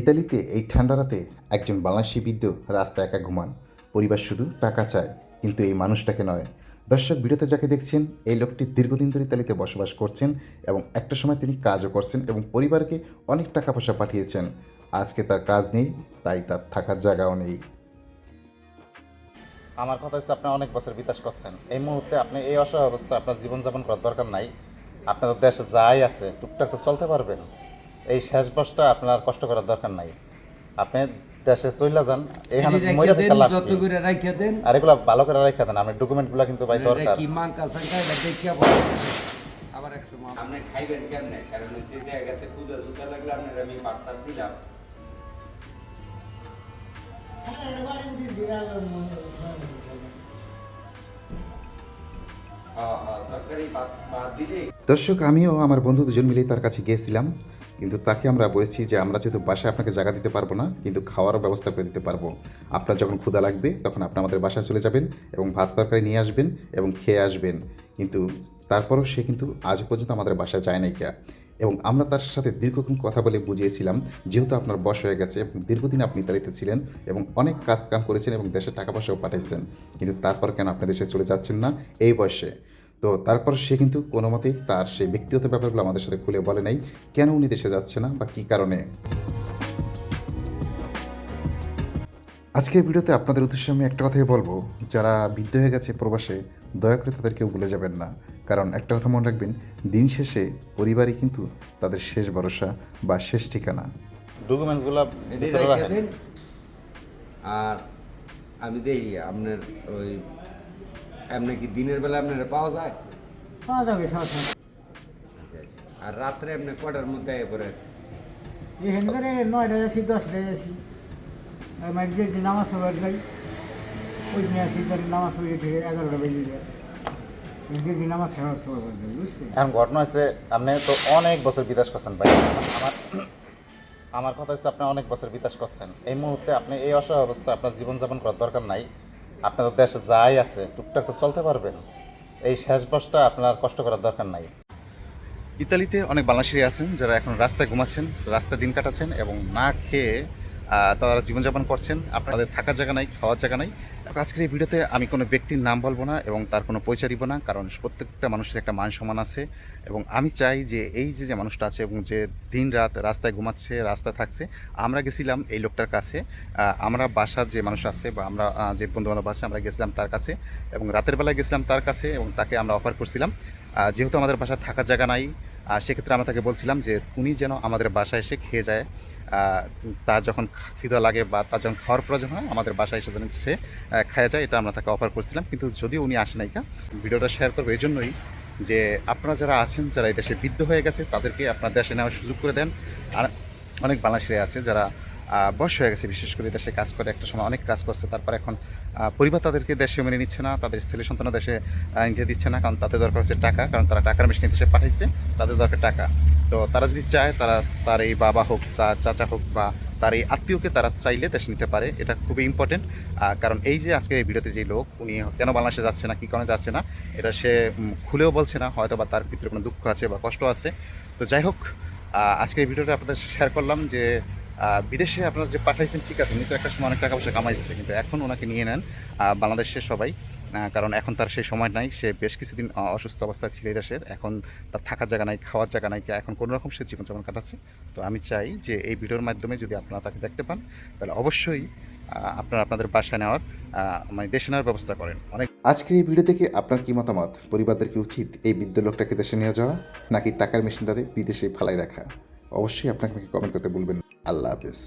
ইতালিতে এই ঠান্ডা রাতে একজন বাংলাদেশি বৃদ্ধ রাস্তায় একা ঘুমান। পরিবার শুধু টাকা চায়, কিন্তু এই মানুষটাকে নয়। দর্শক ভিডিওতে যাকে দেখছেন, এই লোকটি দীর্ঘদিন ধরে ইতালিতে বসবাস করছেন এবং একটা সময় তিনি কাজও করছেন এবং পরিবারকে অনেক টাকা পয়সা পাঠিয়েছেন। আজকে তার কাজ নেই, তাই তার থাকার জায়গাও নেই। আমার কথা হচ্ছে আপনি অনেক বছর বিকাশ করছেন। এই মুহূর্তে আপনি এই অসহায় অবস্থা আপনার জীবনযাপন করার দরকার নাই। আপনাদের দেশে যাই আছে, টুকটাক তো চলতে পারবেন। এই শেষ বসটা আপনার কষ্ট করার দরকার নাই। আপনি দেশে চইলা যান এখানে রাইখা থেকে লাভ যত করে রাইখা দেন। আর এগুলো ভালো করে রেখে দেন আপনার ডকুমেন্টগুলো কিন্তু ভাই দরকার। কি মাংকা সাংকা এটা দেখিয়া বলে আবার একশো মাল আপনি খাইবেন কেমনে? কারণ হচ্ছে দেখা গেছে ক্ষুদা জুতা লাগলে আপনার আমি বার্তা দিলাম। হ্যাঁ, হ্যাঁ, দর্শক আমিও আমার বন্ধু দুজন মিলেই তার কাছে গিয়েছিলাম। কিন্তু তাকে আমরা বলেছি যে আমরা যেহেতু বাসায় আপনাকে জায়গা দিতে পারব না, কিন্তু খাওয়ারও ব্যবস্থা করে দিতে পারব। আপনার যখন ক্ষুধা লাগবে, তখন আপনি আমাদের বাসায় চলে যাবেন এবং ভাত তরকারি নিয়ে আসবেন এবং খেয়ে আসবেন। কিন্তু তারপরও সে কিন্তু আজ পর্যন্ত আমাদের বাসায় যায় নাই কে এবং আমরা তার সাথে দীর্ঘক্ষণ কথা বলে বুঝিয়েছিলাম, যেহেতু আপনার বয়স হয়ে গেছে, দীর্ঘদিন আপনি ইতালিতে ছিলেন এবং অনেক কাজ কাম করেছেন এবং দেশে টাকা পয়সাও পাঠাইছেন। কিন্তু তারপর কেন আপনি দেশে চলে যাচ্ছেন না? এই বয়সে। তো তারপর সে কিন্তু কোনো মতেই তার সেই ব্যক্তিগত ব্যাপারগুলো আমাদের সাথে খুলে বলে নাই। কেন উনি দেশে যাচ্ছে না বা কী কারণে? আজকের ভিডিওতে আপনাদের উদ্দেশ্যে আমি একটা কথাই বলব। যারা বৃদ্ধ হয়ে গেছে প্রবাসে দয়া করে তাদেরকেও ভুলে যাবেন না। কারণ একটা কথা মনে রাখবেন দিন শেষে পরিবারই কিন্তু তাদের শেষ ভরসা বা শেষ ঠিকানা। ডকুমেন্টসগুলো আর আমি দেই আপনার ওই এমনি কি দিনের বেলা আপনার পাওয়া যায়? পাওয়া যাবে সমস্যা আচ্ছা আচ্ছা। আর রাত্রে এমনি কটার মধ্যে আয় পরে এখান করে নয়টায় আসি দশটায় আসি। আমার যে নামাজ পড়ার যাই। ওই দিনে আসি তার নামাজ পড়ে ফিরে এগারোটা বেজে যায়। এখন ঘটনা হচ্ছে আপনি তো অনেক বছর বিদেশ করছেন ভাই। আমার আমার কথা হচ্ছে আপনি অনেক বছর বিদেশ করছেন। এই মুহূর্তে আপনি এই অসহায় অবস্থা আপনার জীবনযাপন করার দরকার নাই। আপনাদের দেশে যাই আছে, টুকটাক তো চলতে পারবেন। এই শেষ বসটা আপনার কষ্ট করার দরকার নাই। ইতালিতে অনেক বাংলাদেশি আছেন যারা এখন রাস্তায় ঘুমাচ্ছেন, রাস্তায় দিন কাটাচ্ছেন এবং না খেয়ে তারা জীবনযাপন করছেন। আপনাদের থাকার জায়গা নাই, খাওয়ার জায়গা নাই। আজকের এই ভিডিওতে আমি কোনো ব্যক্তির নাম বলব না এবং তার কোনো পরিচয় দিব না, কারণ প্রত্যেকটা মানুষের একটা মান সম্মান আছে। এবং আমি চাই যে এই যে যে মানুষটা আছে এবং যে দিন রাত রাস্তায় ঘুমাচ্ছে, রাস্তায় থাকছে, আমরা গেছিলাম এই লোকটার কাছে। আমরা বাসার যে মানুষ আছে বা আমরা যে বন্ধুবান্ধব আছে, আমরা গেছিলাম তার কাছে এবং রাতের বেলায় গেছিলাম তার কাছে এবং তাকে আমরা অফার করছিলাম। যেহেতু আমাদের বাসায় থাকার জায়গা নাই সেক্ষেত্রে আমরা তাকে বলছিলাম যে উনি যেন আমাদের বাসায় এসে খেয়ে যায়। তার যখন খিদা লাগে বা তার যখন খাওয়ার প্রয়োজন হয়, আমাদের বাসায় এসে যেন সে খাওয়া যায়, এটা আমরা তাকে অফার করছিলাম। কিন্তু যদিও উনি আসে নাইকা ভিডিওটা শেয়ার করব এই জন্যই যে আপনারা যারা আছেন, যারা এই দেশে বৃদ্ধ হয়ে গেছে, তাদেরকে আপনার দেশে নেওয়ার সুযোগ করে দেন। আর অনেক বাংলাদেশিরা আছে যারা বয়স হয়ে গেছে বিশেষ করে দেশে কাজ করে একটা সময় অনেক কাজ করছে তারপর এখন পরিবার তাদেরকে দেশে মেনে নিচ্ছে না তাদের ছেলে সন্তান দেশে নিতে দিচ্ছে না কারণ তাদের দরকার হচ্ছে টাকা কারণ তারা টাকার মেশিন দেশে পাঠাইছে তাদের দরকার টাকা। তো তারা যদি চায় তারা তার এই বাবা হোক তার চাচা হোক বা তার এই আত্মীয়কে তারা চাইলে দেশে নিতে পারে এটা খুবই ইম্পর্টেন্ট কারণ এই যে আজকের এই ভিডিওতে যে লোক উনি কেন বাংলাদেশে যাচ্ছে না কী কারণে যাচ্ছে না এটা সে খুলেও বলছে না হয়তো বা তার ভিতরে কোনো দুঃখ আছে বা কষ্ট আছে। তো যাই হোক আহ, আজকের এই ভিডিওটা আপনাদের শেয়ার করলাম যে বিদেশে আপনারা যে পাঠাইছেন, ঠিক আছে, উনি তো একটা সময় অনেক টাকা পয়সা কামাইছে, কিন্তু এখন ওনাকে নিয়ে নেন বাংলাদেশের সবাই কারণ এখন তার সেই সময় নাই, সে বেশ কিছুদিন অসুস্থ অবস্থায় ছিল দেশে, এখন তার থাকার জায়গা নাই, খাওয়ার জায়গা নাই এখন কোনো রকম সে জীবনযাপন কাটাচ্ছে। তো আমি চাই যে এই ভিডিওর মাধ্যমে যদি আপনারা তাকে দেখতে পান, তাহলে অবশ্যই আপনারা আপনাদের বাসায় নেওয়ার মানে দেশে নেওয়ার ব্যবস্থা করেন। অনেক আজকের এই ভিডিও থেকে আপনার কি মতামত? পরিবারদেরকে উচিত এই বৃদ্ধ লোকটাকে দেশে নিয়ে যাওয়া, নাকি টাকার মেশিনটারে বিদেশে ফালাই রাখা? অবশ্যই আপনাকে কমেন্ট করতে বলবেন আল্লাহ হাফেজ।